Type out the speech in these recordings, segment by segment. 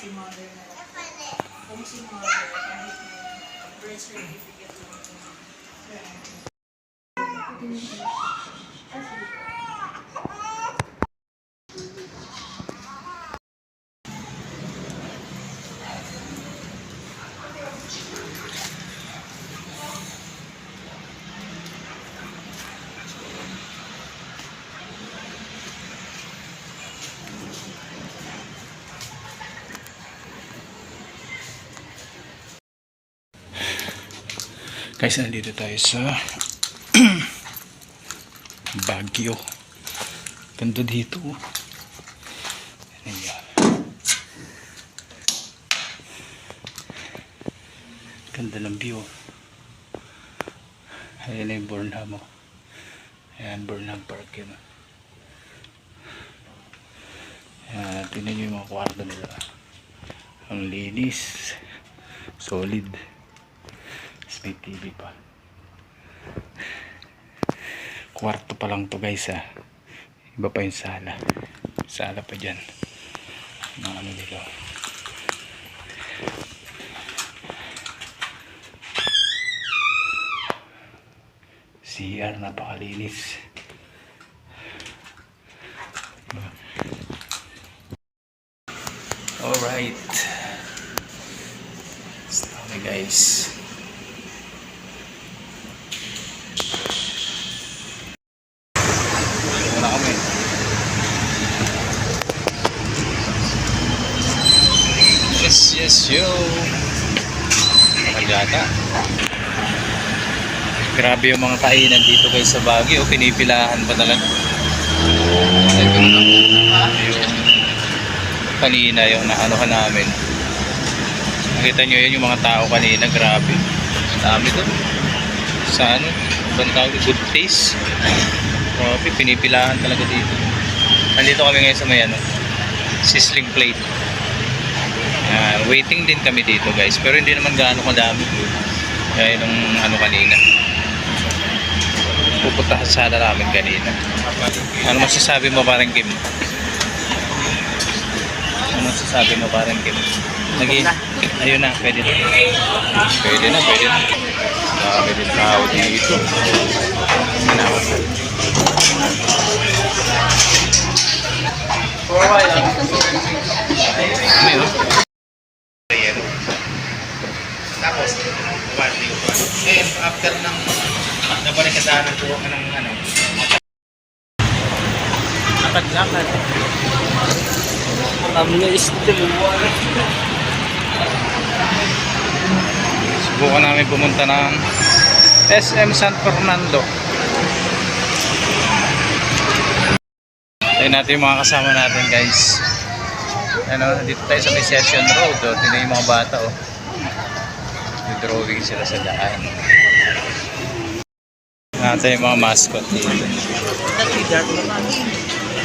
si mother na kung si mother kahit may birth certificate lang. Guys, nandito tayo sa Baguio. Ganda dito. Ayan. Ganda ng view. Ayan na yung Burnham. Oh. Ayan, Burnham Park yun. oh. Ayan, tingnan nyo yung mga kwarto nila. Ang linis. Solid. May pa. Kwarto pa lang to guys ah. Iba pa yung sala. Sala pa dyan. Mga ano dito. CR napakalinis. Alright. Stop na guys. Wala kami. Yes, yes, yo. Nakagata. Grabe yung mga kainan dito guys sa Baguio. Pinipilahan pa talaga. Kanina yung naano ka namin. Nakita nyo yun yung mga tao kanina. Grabe. Dami to. Sa ano? Ibang tawag, good taste. Grabe, pinipilahan talaga dito. Nandito kami ngayon sa may ano, sizzling plate. Ah, waiting din kami dito guys, pero hindi naman gaano kadami. Kaya nung ano kanina. Pupunta sa sala namin kanina. Ano masasabi mo parang Kim? Ano masasabi mo parang Kim? Nagi, ayun na, pwede na. Pwede na, pwede na. Dami din tao dito. Ano? Ano? Tapos, one day one. Eh, after ng ka daan ng tuwa ka ng ano. Lakad-lakad. Kami na still Subukan namin pumunta ng SM San Fernando. Tayo natin yung mga kasama natin guys. Ano, dito tayo sa Session Road. Oh. Yung mga bata. Oh. drawing sila sa daan. Natin yung mga mascot dito.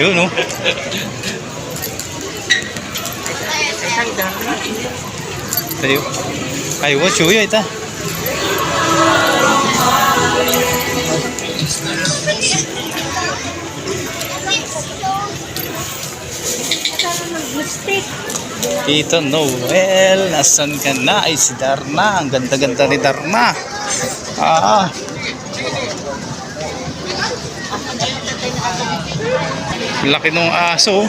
Yun oh. Tayo. Ay, what show ita? Tito Noel, nasan ka na? Ay, si Darna. Ang ganda-ganda ni Darna. Ah. Laki nung aso.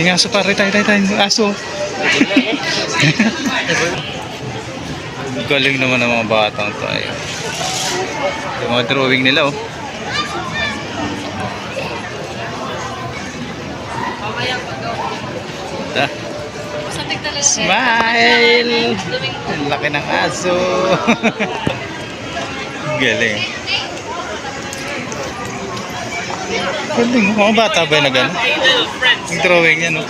Yung aso pare, tayo, tayo, tayo. Aso. Galing naman ng mga batang to. Ay. Yung mga drawing nila, oh. Ah. Smile! Laki ng aso. Galing. Galing. Mga bata ba yung nagano? Yung drawing yan, no?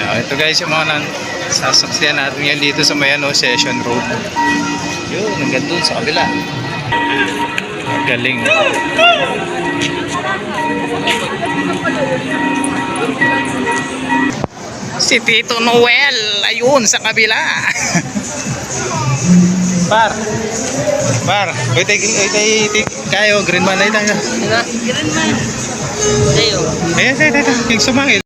Ayan, ito guys, yung mga nan sasaksiyan natin yan dito sa may ano, Session Road. Yun, hanggang dun sa kabila. Galing. Si Tito Noel, ayun, sa kabila. Par, Par, wait, wait, take, take, kayo, green man na tayo. Diba? Ganun man. Sa'yo. Ayan, ayan, ayan, yung sumangil.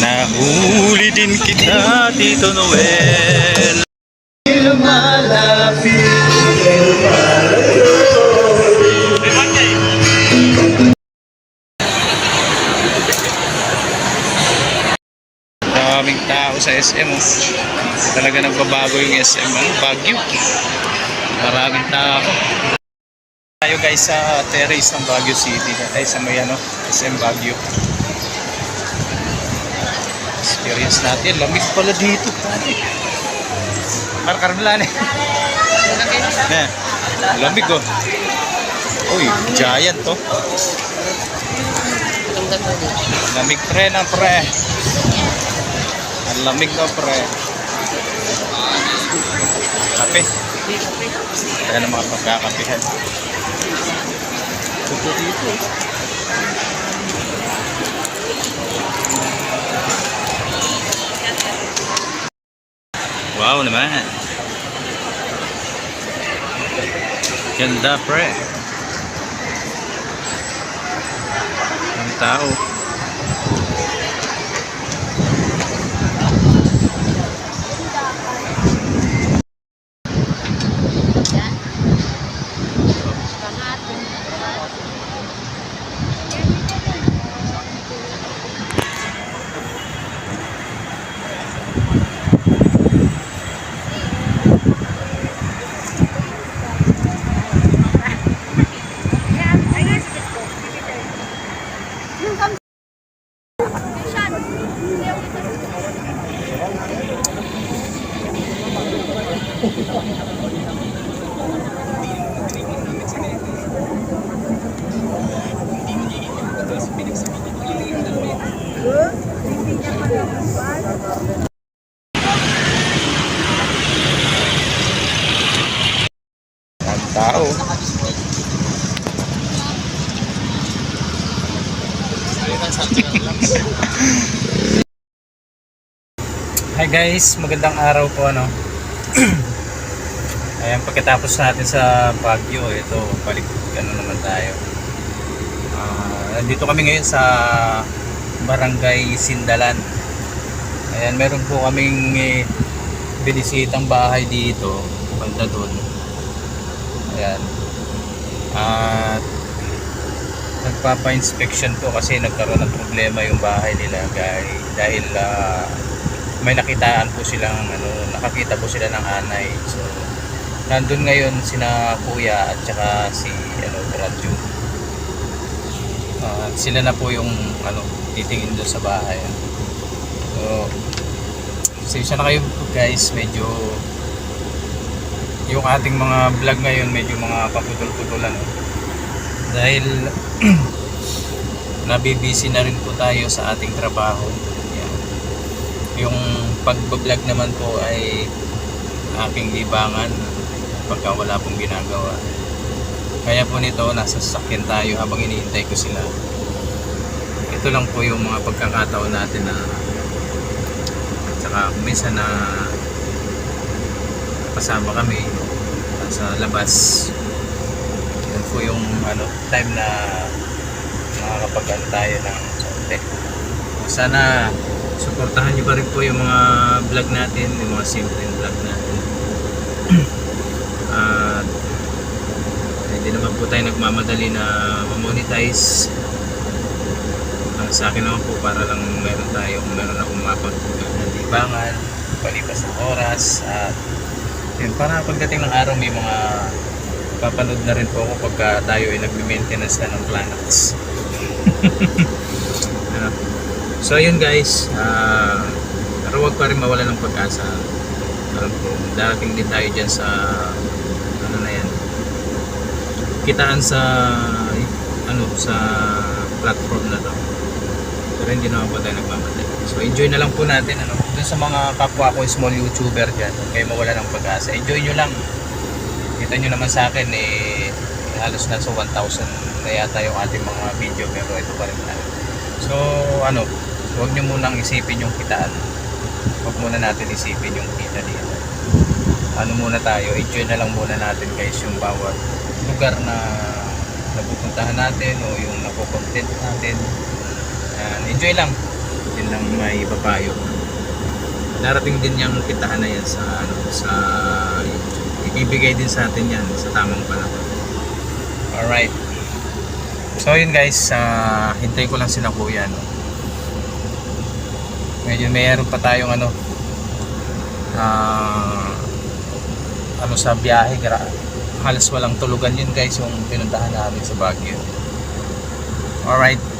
Nahuli din kita, Tito Noel. Maraming tao sa SM. Talaga nagbabago yung SM. Ano? Baguio. Maraming tao. Tayo guys sa terrace ng Baguio City. Ay sa may ano, SM Baguio. Experience natin. Lamig pala dito. Karkarlan eh. Yeah. Lamig oh. Uy, giant to. Din. Lamig pre na pre. Ang lamig na pre. Kape. Kaya na mga pagkakapihan. Tuto dito. Wow naman. Ganda pre. Ang tao. Tao. Hi guys, magandang araw po ano. Ayan, pagkatapos natin sa Baguio, ito, balik ano naman tayo. Ah, nandito kami ngayon sa Barangay Sindalan. Ayan, meron po kaming eh, binisitang bahay dito, banda doon. Ayan. At nagpapa-inspection po kasi nagkaroon ng problema yung bahay nila guys dahil ah, may nakitaan po silang ano, nakakita po sila ng anay. So nandun ngayon sina kuya at saka si ano Gradyo. Ah, sila na po yung ano titingin doon sa bahay. So Pasensya na kayo guys, medyo yung ating mga vlog ngayon medyo mga paputol-putulan dahil nabibisi na rin po tayo sa ating trabaho Yan. yung pagbablog naman po ay aking libangan pagka wala pong ginagawa. Kaya po nito nasa sasakyan tayo habang iniintay ko sila. Ito lang po yung mga pagkakataon natin na tsaka minsan na kasama kami sa labas. Yun po yung ano, time na makakapag tayo ng konti. Sana suportahan nyo pa rin po yung mga vlog natin yung mga simple vlog natin. at hindi naman po tayo nagmamadali na mamonetize ang sa akin naman po para lang meron tayo meron akong mapag libangan palipas ng oras at yun, para pagdating ng araw may mga papanood na rin po ako pagka tayo ay nagme-maintenance na ng planets. Ano? so yun guys, ah pero huwag pa rin mawala ng pag-asa. Alam ko, darating din tayo dyan sa kitaan sa ano sa platform na to. Pero hindi naman po tayo nagmamadali. So enjoy na lang po natin ano dun sa mga kapwa ko small youtuber dyan. Kayo mawala ng pag-asa. Enjoy nyo lang. Kita nyo naman sa akin eh halos na sa 1,000 na yata yung ating mga video pero ito pa rin tayo so ano huwag nyo munang isipin yung kitaan. Huwag muna natin isipin yung kita dito. Ano muna tayo, enjoy na lang muna natin guys yung bawat lugar na napupuntahan natin o yung napocontent natin. Yan, enjoy lang. Yun lang may papayo. Darating din yung kitahan na yan sa ano sa ibibigay din sa atin yan sa tamang panahon. Alright. So yun guys, ah, hintay ko lang sila kuya no. Medyo mayroon pa tayong ano ah ano sa biyahe gra halos walang tulugan yun guys yung pinuntahan namin sa Baguio. Alright.